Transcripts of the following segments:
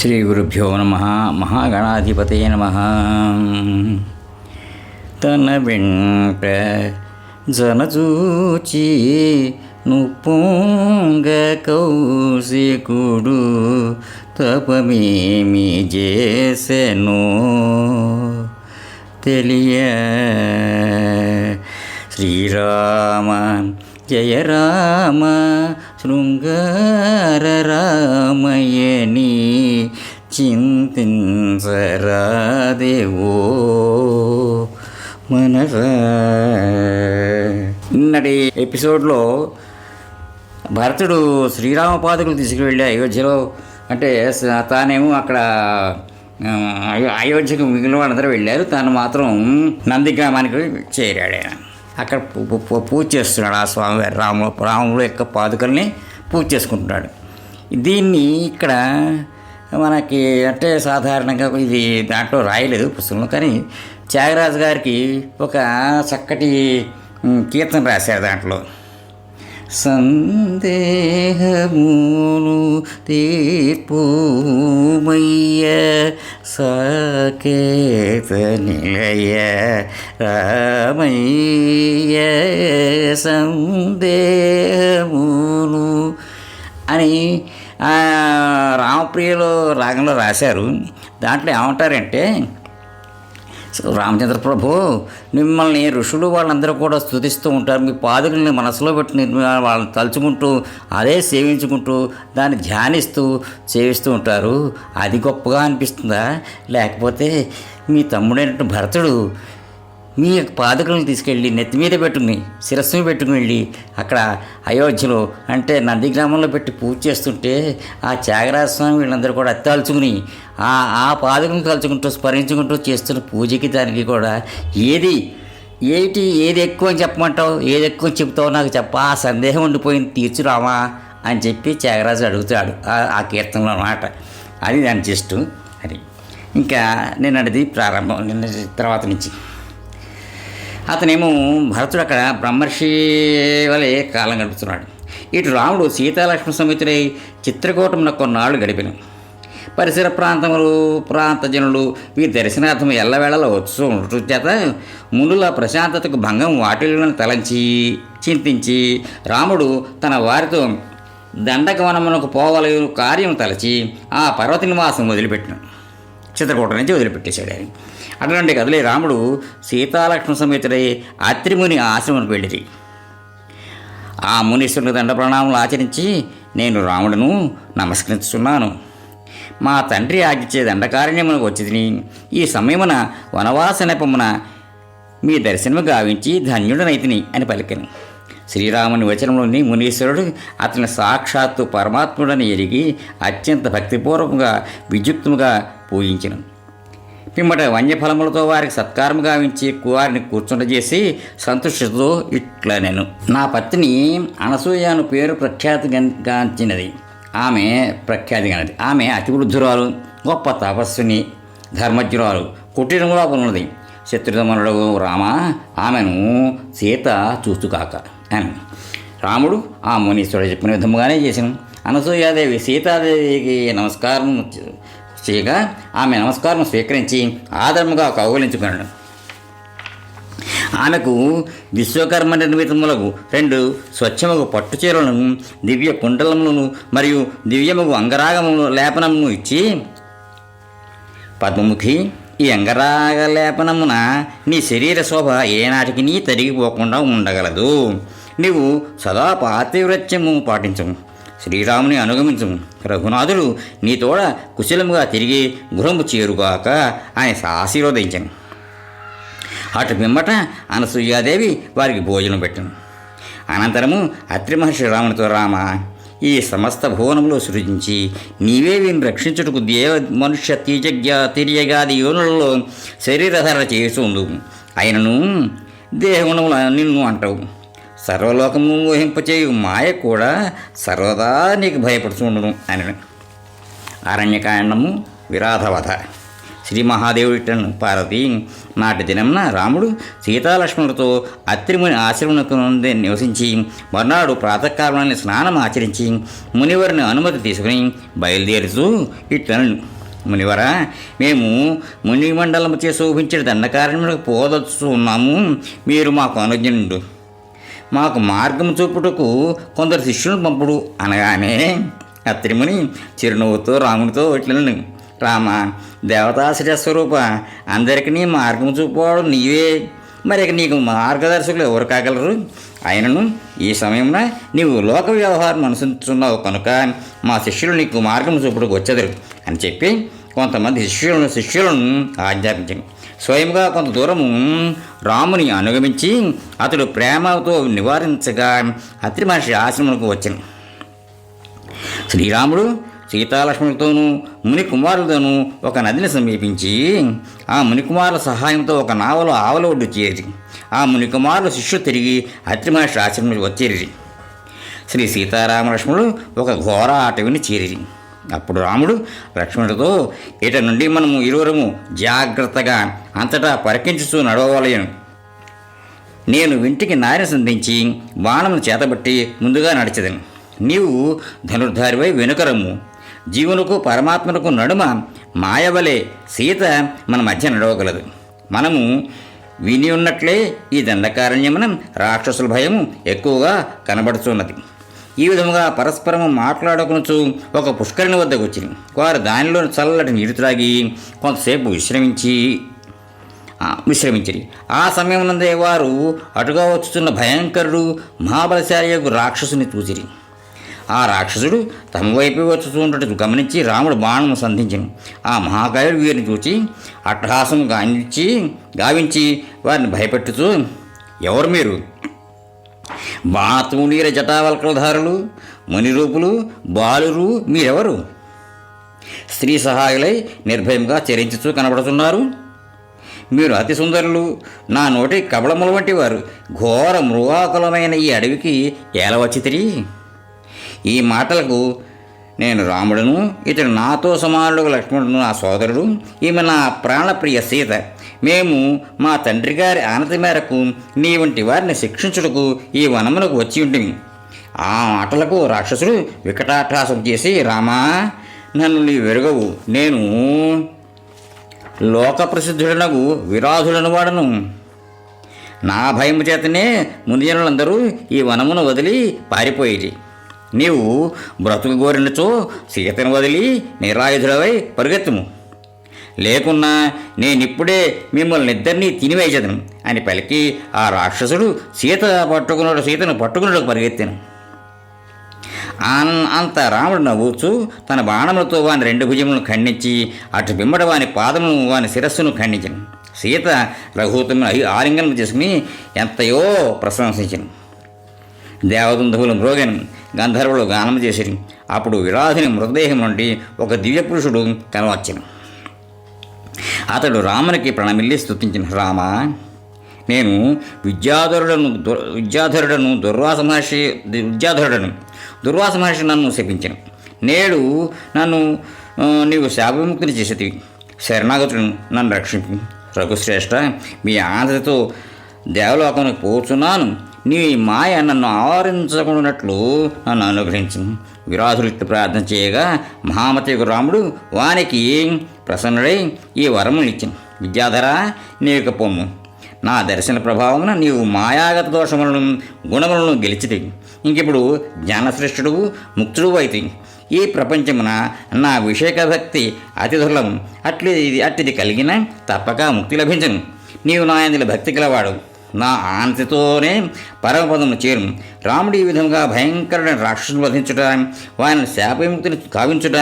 శ్రీ గురుభ్యో నమ మహాగణాధిపతే నమ తన వెంట జనచూచి నుప్పొంగ కౌశికుడు తపమేమి చేసెను తెలియ శ్రీరామ జయ రామ శృంగార రామయని చింతించరాదేవో మనస. నిన్నటి ఎపిసోడ్లో భరతుడు శ్రీరామ పాదుకులు తీసుకువెళ్ళి అయోధ్యలో అంటే తానేమో అక్కడ అయో- అయోధ్యకు మిగిలిన వాళ్ళందరూ వెళ్ళారు. తాను మాత్రం నందిగ్రామానికి చేరాడు ఆయన. అక్కడ పూ- పూ- పూజ చేస్తున్నాడు ఆ స్వామివారి రాము రాముడు యొక్క పాదుకల్ని పూజ చేసుకుంటున్నాడు. దీన్ని ఇక్కడ మనకి అంటే సాధారణంగా ఇది దాంట్లో రాయలేదు పుస్తకంలో కానీ త్యాగరాజు గారికి ఒక చక్కటి కీర్తన రాశారు దాంట్లో. సందేహమును తీర్పుమయ్య సాకేత నిలయ రామయ్య సందేహమును అని రామప్రియలో రాగంలో రాశారు. దాంట్లో ఏమంటారంటే రామచంద్ర ప్రభు మిమ్మల్ని ఋషులు వాళ్ళందరూ కూడా స్తుతిస్తూ ఉంటారు. మీ పాదుకుల్ని మనసులో పెట్టుకుని వాళ్ళని తలుచుకుంటూ అదే సేవించుకుంటూ దాన్ని ధ్యానిస్తూ సేవిస్తూ ఉంటారు. అది గొప్పగా అనిపిస్తుందా? లేకపోతే మీ తమ్ముడైనటువంటి భరతుడు మీ యొక్క పాదుకలను తీసుకెళ్ళి నెత్తి మీద పెట్టుకుని శిరస్సు మీద పెట్టుకుని వెళ్ళి అక్కడ అయోధ్యలో అంటే నంది గ్రామంలో పెట్టి పూజ చేస్తుంటే ఆ త్యాగరాజ స్వామి వీళ్ళందరూ కూడా తలుచుకుని ఆ ఆ పాదుకలను తలుచుకుంటూ స్మరించుకుంటూ చేస్తున్న పూజకి దానికి కూడా ఏది ఏటి ఏది ఎక్కువ అని చెప్పమంటావు? ఏది ఎక్కువ చెప్తావు నాకు చెప్ప ఆ సందేహం ఉండిపోయింది తీర్చురామా అని చెప్పి త్యాగరాజు అడుగుతాడు. ఆ- కీర్తనలో అన్నమాట. అది దాని జస్ట్ అది. ఇంకా నిన్నటిది ప్రారంభం నిన్న తర్వాత నుంచి. అతనేమో భరతుడు అక్కడ బ్రహ్మర్షి వలె కాలం గడుపుతున్నాడు. ఇటు రాముడు సీతాలక్ష్మణ సమేతుడై చిత్రకూటమున కొన్నాళ్ళు గడిపినాం. పరిసర ప్రాంతములు ప్రాంత జనులు వీరి దర్శనార్థం ఎల్లవేళలో వచ్చు ఉండటం చేత మునుల ప్రశాంతతకు భంగం వాటిల్లోని తలంచి చింతించి రాముడు తన వారితో దండకవనమునకు పోవలే కార్యం తలచి ఆ పర్వత నివాసం వదిలిపెట్టినాడు చిత్రకూట నుంచి వదిలిపెట్టేశాడు ఆయన. అటువంటి కదలే రాముడు సీతాలక్ష్మణ సమేతుడై అత్రిముని ఆశ్రమం వెళ్ళిరి. ఆ మునీశ్వరుని దండ ప్రణామాలు ఆచరించి నేను రాముడును నమస్కరిస్తున్నాను మా తండ్రి ఆగిచ్చే దండకారణ్యమునకు వచ్చింది ఈ సమయమున వనవాస నెపమున మీ దర్శనము గావించి ధన్యుడనైతిని అని పలికను. శ్రీరాముని వచనంలోని మునీశ్వరుడు అతని సాక్షాత్తు పరమాత్ముడని ఎరిగి అత్యంత భక్తిపూర్వకంగా విద్యుక్తముగా పూజించను. పిమ్మట వన్యఫలములతో వారికి సత్కారము గావించి వారిని కూర్చుండజేసి సంతుష్టితో ఇట్లా నేను నా పత్ని అనసూయను పేరు ప్రఖ్యాతి గాంచినది ఆమె ప్రఖ్యాతి గనది ఆమె అతి వృద్ధురాలు గొప్ప తపస్విని ధర్మజ్ఞురాలు కుటీరంలో ఉన్నది. శత్రుధమనుడు రామ ఆమెను సీత చూచుకాక అని. రాముడు ఆ మునీశ్వరుడు చెప్పిన విధముగానే చేశాను అనసూయాదేవి సీతాదేవికి నమస్కారం చేయగా ఆమె నమస్కారం స్వీకరించి ఆదరముగా కౌగలించుకున్నాడు. ఆమెకు విశ్వకర్మ నిర్మితములకు రెండు స్వచ్ఛముగు పట్టు చీరలను దివ్య కుండలములను మరియు దివ్యముగు అంగరాగము లేపనమును ఇచ్చి పద్మముఖి ఈ అంగరాగ లేపనమున నీ శరీర శోభ ఏనాటికి నీ తరిగిపోకుండా ఉండగలదు. నీవు సదా పాతివ్రత్యము పాటించము. శ్రీరాముని అనుగమించము. రఘునాథుడు నీ తోడ కుశలముగా తిరిగి గృహము చేరుగాక ఆయన ఆశీర్వదించను. అటు పిమ్మట అనసూయాదేవి వారికి భోజనం పెట్టను. అనంతరము అత్రి మహర్షి రామునితో రామ ఈ సమస్త భువనంలో సృజించి నీవే వీని రక్షించుటకు దేవ మనుష్య తీజజ్ఞ తిరియగాది యోనులలో శరీరధారణ చేస్తుందు అయినను దేహగుణములు నిన్ను అంటావు. సర్వలోకము మోహింపచేయు మాయ కూడా సర్వదా నీకు భయపడుతుండును అని అరణ్యకాండము విరాధవధ. శ్రీ మహాదేవుడిటను పార్వతి నాటి దినంన రాముడు సీతాలక్ష్మణులతో అత్రిముని ఆశ్రమణకు నివసించి మర్నాడు ప్రాతకాలంలోని స్నానం ఆచరించి మునివరిని అనుమతి తీసుకుని బయలుదేరుతూ ఇట్లను మునివర మేము మునిమండలం చే శోభించిన దండకారణ్యములకు పోదొచ్చు ఉన్నాము. మీరు మాకు అనుజ్ఞుడు. మాకు మార్గం చూపుటకు కొందరు శిష్యులను పంపుడు అనగానే అత్రిముని చిరునవ్వుతో రామునితో ఇట్లను రామ దేవతాశ్రయ స్వరూప అందరికీ నీ మార్గం చూపువాడు నీవే. మరి ఇక నీకు మార్గదర్శకులు ఎవరు కాగలరు? అయినను ఈ సమయంలో నీవు లోక వ్యవహారం అనుసరిస్తున్నావు కనుక మా శిష్యులు నీకు మార్గం చూపుటకు వచ్చేదరు అని చెప్పి కొంతమంది శిష్యులను శిష్యులను ఆజ్ఞాపించాను. స్వయంగా కొంత దూరము రాముని అనుగమించి అతడు ప్రేమతో నివారించగా అత్రి మహర్షి ఆశ్రమంకు వచ్చాను. శ్రీరాముడు సీతాలక్ష్మణులతోనూ మునికుమారులతోనూ ఒక నదిని సమీపించి ఆ మునికుమారుల సహాయంతో ఒక నావలో ఆవల ఒడ్డు చేరి ఆ మునికుమారుల శిష్యు తిరిగి అత్రి మహర్షి ఆశ్రమం వచ్చేరి శ్రీ సీతారామ లక్ష్మణుడు ఒక ఘోర అటవిని చేరి అప్పుడు రాముడు లక్ష్మణుడితో ఇట నుండి మనము ఇరువురము జాగ్రత్తగా అంతటా పరికించుతూ నడవలేను నేను ఇంటికి నారిని సంధించి బాణమును చేతబట్టి ముందుగా నడిచదను. నీవు ధనుర్ధారివై వెనుకరమ్ము జీవునకు పరమాత్మకు నడుమ మాయవలే సీత మన మధ్య నడవగలదు. మనము విని ఉన్నట్లే ఈ దండకారణ్యమున రాక్షసుల భయము ఎక్కువగా కనబడుతున్నది. ఈ విధముగా పరస్పరము మాట్లాడుకునుచు ఒక పుష్కరిణి వద్దకు వచ్చింది వారు దానిలో చల్లటి నీరు త్రాగి కొంతసేపు విశ్రమించి ఆ, విశ్రమించిరి. ఆ సమయమునందే వారు అటుగా వచ్చుతున్న భయంకరుడు మహాబలశాలి యొక్క రాక్షసుని చూసిరి. ఆ రాక్షసుడు తమ వచ్చి వచ్చుతుండటం గమనించి రాముడు బాణము సంధించను. ఆ మహాకాయుడు వీరిని చూచి అట్టహాసం గాంచి గావించి వారిని భయపెట్టుతూ ఎవరు మీరు? బాణత్మునీర జటావల్కలధారులు మునిరూపులు బాలురు మీరెవరు? స్త్రీ సహాయులై నిర్భయంగా చరించుతూ కనబడుతున్నారు. మీరు అతి సుందరులు. నా నోటి కబళముల వంటి వారు. ఘోర మృగాకులమైన ఈ అడవికి ఎలా వచ్చి తిరిగి ఈ మాటలకు నేను రాముడును ఇతడు నాతో సమానుడు లక్ష్మణుడు నా సోదరుడు ఈమె నా ప్రాణప్రియ సీత. మేము మా తండ్రి గారి ఆనతి మేరకు నీ వంటి వారిని శిక్షించుటకు ఈ వనమునకు వచ్చి ఉంటుంది ఆ మాటలకు రాక్షసుడు వికటాఠాసం చేసి రామా నన్ను నీ వెరుగవు. నేను లోక ప్రసిద్ధుడనగు విరాధులను వాడను నా భయము చేతనే మునిజనులందరూ ఈ వనమును వదిలి పారిపోయేది నీవు బ్రతుకు గోరినచో సీతను వదిలి నిరాయుధుడవై పరిగెత్తుము. లేకున్నా నేనిప్పుడే మిమ్మల్ని ఇద్దరినీ తినివేసేదను అని పలికి ఆ రాక్షసుడు సీత పట్టుకున్నాడు సీతను పట్టుకున్నాడు పరిగెత్తాను. అంత రాముడు నవ్వుచూ తన బాణములతో వాని రెండు భుజములను ఖండించి అటు బిమ్మడ వాని పాదమును వాని శిరస్సును ఖండించను. సీత రఘుతమును ఆలింగనం చేసుకుని ఎంతయో ప్రశంసించను. దేవదంధువులు మ్రోగను గంధర్వులు గానం చేసిరి. అప్పుడు విరాధుని మృతదేహం నుండి ఒక దివ్యపురుషుడు కనవచ్చను. అతడు రామునికి ప్రణమిల్లి స్తుతించిన రామ నేను విద్యాధరుడను విద్యాధరుడను దుర్వాస మహర్షి విద్యాధరుడను దుర్వాస మహర్షి నన్ను శపించను. నేడు నన్ను నీవు శాపవిముక్తిని చేసేది శరణాగతులను నన్ను రక్షింపు. రఘుశ్రేష్ఠ మీ ఆంధ్రతో దేవలోకానికి పోతున్నాను నీ మాయ నన్ను ఆవరించకున్నట్లు నన్ను అనుగ్రహించు. విరాధులు ప్రార్థన చేయగా మహామతి రాముడు వానికి ప్రసన్నుడై ఈ వరములు ఇచ్చాను. విద్యాధర యొక్క పొమ్ము. నా దర్శన ప్రభావమున నీవు మాయాగత దోషములను గుణములను గెలిచితి ఇంకిప్పుడు జ్ఞానశ్రేష్ఠుడు ముక్తుడు అయితే ఈ ప్రపంచమున నా విషేక భక్తి అతి దుర్లభం. అట్లి అట్టిది కలిగిన తప్పక ముక్తి లభించను. నీవు నా భక్తి గలవాడు. నా ఆంతితోనే పరమపదము చేరు. రాముడు ఈ విధంగా భయంకరమైన రాక్షసును వధించుట వాని శాపవిముక్తిని కావించుట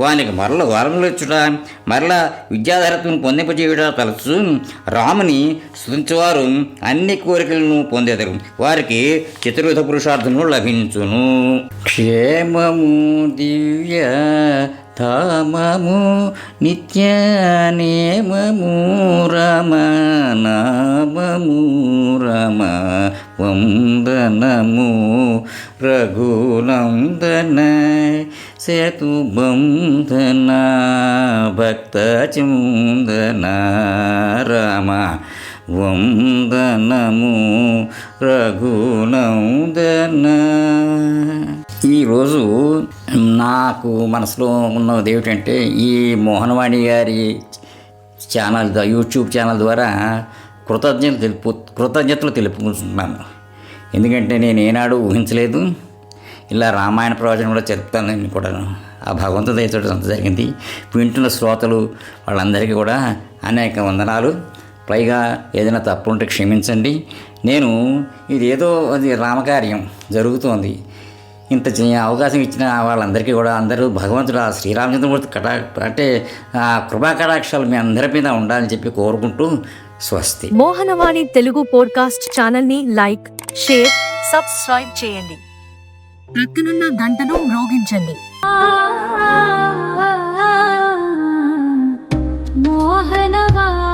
వానికి మరల వరములు ఇచ్చుట మరల విద్యాధరత్వం పొందింపజేయుట తలచు రాముని స్థుతించేవారు అన్ని కోరికలను పొందేదరు. వారికి చతుర్విధ పురుషార్థము లభించును. క్షేమము దివ్య ధామము నిత్యనేమము రమ నామము రమ వందనము రఘునందన సేతు బంధన భక్త చిందన రామ వందనము రఘునందన ఈరోజు నాకు మనసులో ఉన్నది ఏమిటంటే ఈ మోహనవాణి గారి ఛానల్ యూట్యూబ్ ఛానల్ ద్వారా కృతజ్ఞతలు తెలుపు కృతజ్ఞతలు తెలుపుకుంటున్నాను. ఎందుకంటే నేను ఏనాడు ఊహించలేదు. ఇలా రామాయణ ప్రవచనం కూడా చెప్తానని కూడా ఆ భగవంతు దయతోటి అంత జరిగింది. వింటున్న శ్రోతలు వాళ్ళందరికీ కూడా అనేక వందనాలు. పైగా ఏదైనా తప్పు ఉంటే క్షమించండి. నేను ఇదేదో అది రామకార్యం జరుగుతోంది. ఇంత అవకాశం ఇచ్చిన వాళ్ళందరికీ కూడా అందరూ భగవంతుడు ఆ శ్రీరామచంద్రమూర్తి కటా అంటే ఆ కృపా కటాక్షాలు మీ అందరి మీద ఉండాలని చెప్పి కోరుకుంటూ స్వస్తి. మోహనవాణి తెలుగు పోడ్కాస్ట్ ఛానల్ని లైక్ షేర్ సబ్స్క్రైబ్ చేయండి. ప్రక్కనున్న గంటను మ్రోగించండి. మోహనవాణి